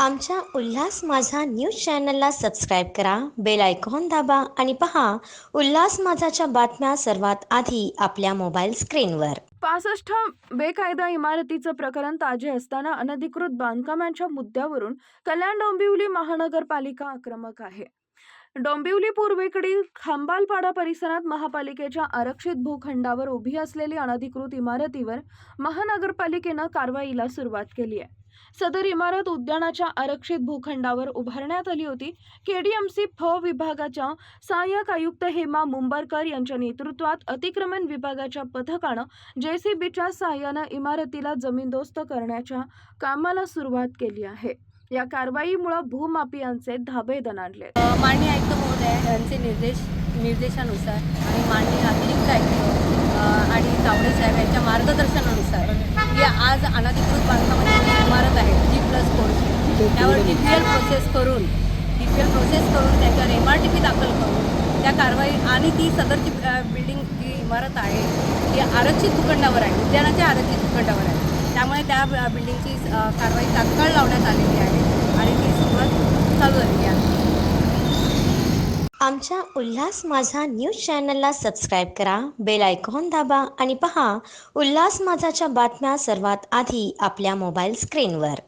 आमच्या उल्हास माझा न्यूज चॅनलला सबस्क्राईब करा बेल आयकॉन दाबा आणि पहा उल्हास माझाच्या बातम्या सर्वात आधी आपल्या मोबाईल स्क्रीनवर. पासष्ट बेकायदा इमारतीचं प्रकरण ताजे असताना अनधिकृत बांधकामांच्या मुद्द्यावरून कल्याण डोंबिवली महानगरपालिका आक्रमक आहे. डोंबिवली पूर्वेकडील खांबालपाडा परिसरात महापालिकेच्या आरक्षित भूखंडावर उभी असलेली अनधिकृत इमारतीवर महानगरपालिकेनं कारवाईला सुरुवात केली आहे. सदर इमारत उद्यानाच्या आरक्षित भूखंडावर उभारण्यात आली होती. केडीएमसी फ विभागाच्या सहाय्यक आयुक्त हेमा मुंबरकर यांच्या नेतृत्वात अतिक्रमण विभागाच्या पथकानं जेसीबीच्या सहाय्यानं इमारतीला जमीनदोस्त करण्याच्या कामाला सुरुवात केली आहे. या कारवाईमुळे भूमाफियांचे धाबे दणाणले माननीय आयुक्त महोदय यांचे निर्देश निर्देशानुसार आणि माननीय अतिरिक्त आयुक्त आणि तावडे साहेब यांच्या मार्गदर्शनानुसार ही आज अनधिकृत बांधकामाची इमारत आहे जी प्लस फोरची त्यावर डी पी एल प्रोसेस करून डी पी एल प्रोसेस करून त्याच्यावर एम आर टी पी दाखल करून त्या कारवाई आणि ती सदरची बिल्डिंग जी इमारत आहे ती आरक्षित भूखंडावर आहे उद्यानाच्या आरक्षित भूखंडावर आहे. त्यामुळे त्या बिल्डिंगची कारवाई तात्काळ लावण्यात आलेली आहे आणि ती सुरुवात चालू झालेली आहे. आमच्या उल्हास माझा न्यूज चॅनलला सबस्क्राईब करा बेल आयकॉन दाबा आणि पहा उल्हास माझाच्या बातम्या सर्वात आधी आपल्या मोबाईल स्क्रीनवर.